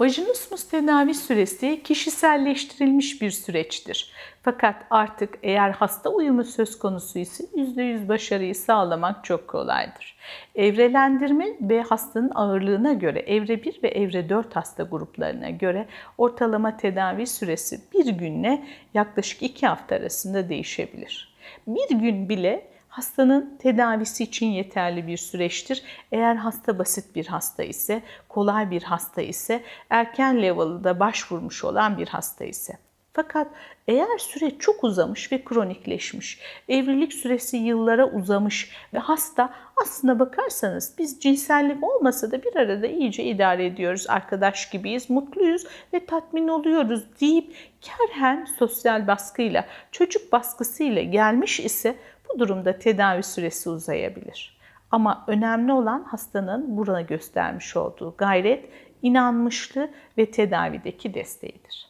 Vajinismus tedavi süresi kişiselleştirilmiş bir süreçtir. Fakat artık eğer hasta uyumu söz konusu ise %100 başarıyı sağlamak çok kolaydır. Evrelendirme ve hastanın ağırlığına göre evre 1 ve evre 4 hasta gruplarına göre ortalama tedavi süresi bir günle yaklaşık 2 hafta arasında değişebilir. Bir gün bile hastanın tedavisi için yeterli bir süreçtir. Eğer hasta basit bir hasta ise, kolay bir hasta ise, erken level'da başvurmuş olan bir hasta ise. Fakat eğer süre çok uzamış ve kronikleşmiş, evlilik süresi yıllara uzamış ve hasta aslına bakarsanız biz cinsellik olmasa da bir arada iyice idare ediyoruz, arkadaş gibiyiz, mutluyuz ve tatmin oluyoruz deyip kerhen sosyal baskıyla, çocuk baskısıyla gelmiş ise bu durumda tedavi süresi uzayabilir. Ama önemli olan hastanın buna göstermiş olduğu gayret, inanmışlığı ve tedavideki desteğidir.